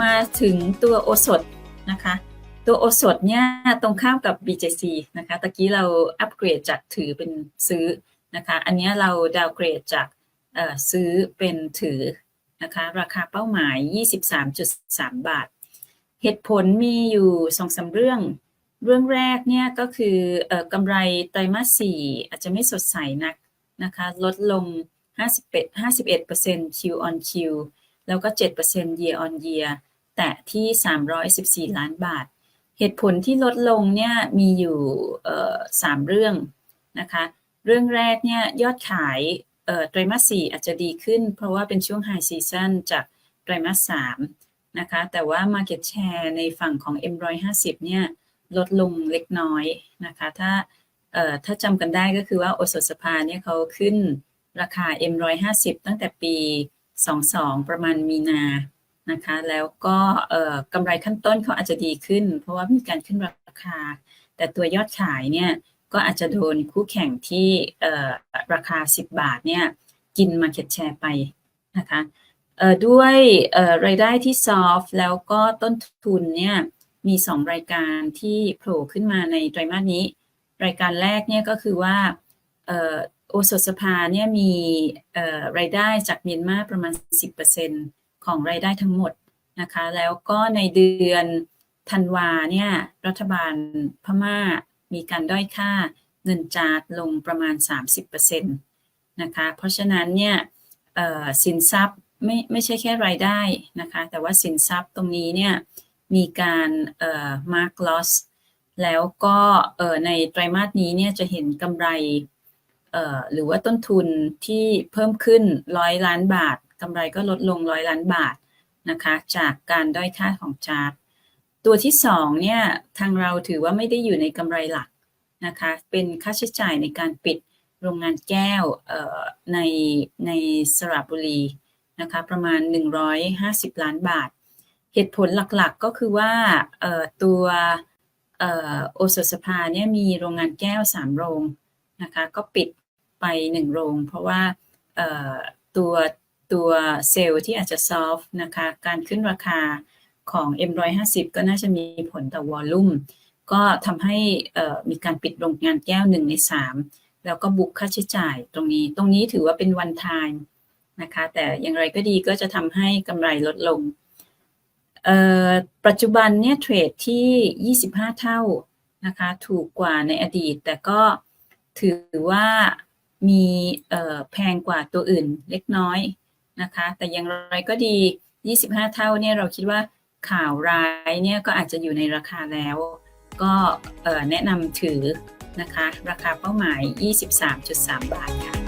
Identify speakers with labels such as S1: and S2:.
S1: มาถึงตัวโอสถนะคะ ตัวโอสถเนี่ยตรงข้ามกับ BJC นะคะตะกี้เราอัปเกรดจากถือเป็นซื้อนะคะอันนี้เราดาวเกรดจากซื้อเป็นถือนะคะราคาเป้าหมาย 23.3 บาท เหตุผลมีอยู่สองสาเรื่อง เรื่องแรกเนี่ยก็คืออกำไรไตรมาส4อาจจะไม่สดใสนักนะคะลดลง 51% Q on Q แล้วก็ 7% year on year แตะที่ 314 ล้านบาท เหตุผลที่ลดลงเนี่ยมีอยู่เอ่อสามเรื่องนะคะ เรื่องแรกเนี่ยยอดขายไตรมาส4อาจจะดีขึ้น เพราะว่าเป็นช่วง High Season จากไตรมาส3นะคะแต่ว่า Market Share ในฝั่งของ M150 เนี่ยลดลงเล็กน้อยนะคะถ้าเอ่อถ้าจำกันได้ก็คือว่าโอสถสภาเนี่ยเขาขึ้นราคา M150 ตั้งแต่ปี 22 ประมาณมีนานะคะ แล้วก็กำไรขั้นต้นเขาอาจจะดีขึ้น เพราะว่ามีการขึ้นราคา แต่ตัวยอดขายเนี่ยก็อาจจะโดนคู่แข่งที่ราคา 10 บาทเนี่ยกิน Market Share ไปนะคะด้วยรายได้ที่ซอฟแล้วก็ต้นทุนเนี่ยมี 2 รายการที่โผล่ขึ้นมาในไตรมาสนี้ รายการแรกเนี่ยก็คือว่า โอสถสภาเนี่ยมีรายได้จากเมียนมาประมาณ 10%ของรายได้ทั้งหมดนะคะแล้วก็ในเดือนธันวาเนี่ยรัฐบาลพม่ามีการด้อยค่าเงินจาดลงประมาณ 30%นะคะเพราะฉะนั้นเนี่ยสินทรัพย์ไม่ไม่ใช่แค่รายได้นะคะแต่ว่าสินทรัพย์ตรงนี้เนี่ยมีการเอ่อ mark loss แล้วก็เอ่อในไตรมาสนี้เนี่ยจะเห็นกำไร หรือว่าต้นทุนที่เพิ่มขึ้นร้อยล้านบาทกำไรก็ลดลงร้อยล้านบาทนะคะจากการด้อยค่าของจาร์ตตัวที่สองเนี่ยทางเราถือว่าไม่ได้อยู่ในกำไรหลักนะคะเป็นค่าใช้จ่ายในการปิดโรงงานแก้วในในสระบุรีนะคะประมาณ 150 ล้านบาท เหตุผลหลักๆก็คือว่าตัวโอสถสภาเนี่ยมีโรงงานแก้ว 3 โรงนะคะก็ปิด ไป1โรง เพราะว่าตัวตัวเซลล์ที่อาจจะซอฟนะคะ การขึ้นราคาของ M150 ก็น่าจะมีผลต่อวอลลุ่ม ก็ทำให้มีการปิดโรงงานแก้ว1ใน3แล้วก็บุกค่าใช้จ่ายตรงนี้ ตรงนี้ถือว่าเป็น one time นะคะ แต่อย่างไรก็ดีก็จะทำให้กำไรลดลง ปัจจุบันเนี่ยเทรดที่ 25 เท่านะคะ ถูกกว่าในอดีต แต่ก็ถือว่า มีแพงกว่าตัวอื่นเล็กน้อยนะคะ แต่อย่างไรก็ดี 25 เท่าเนี่ยเราคิดว่าข่าวร้ายเนี่ยก็อาจจะอยู่ในราคาแล้ว ก็แนะนำถือนะคะ ราคาเป้าหมาย 23.3 บาทค่ะ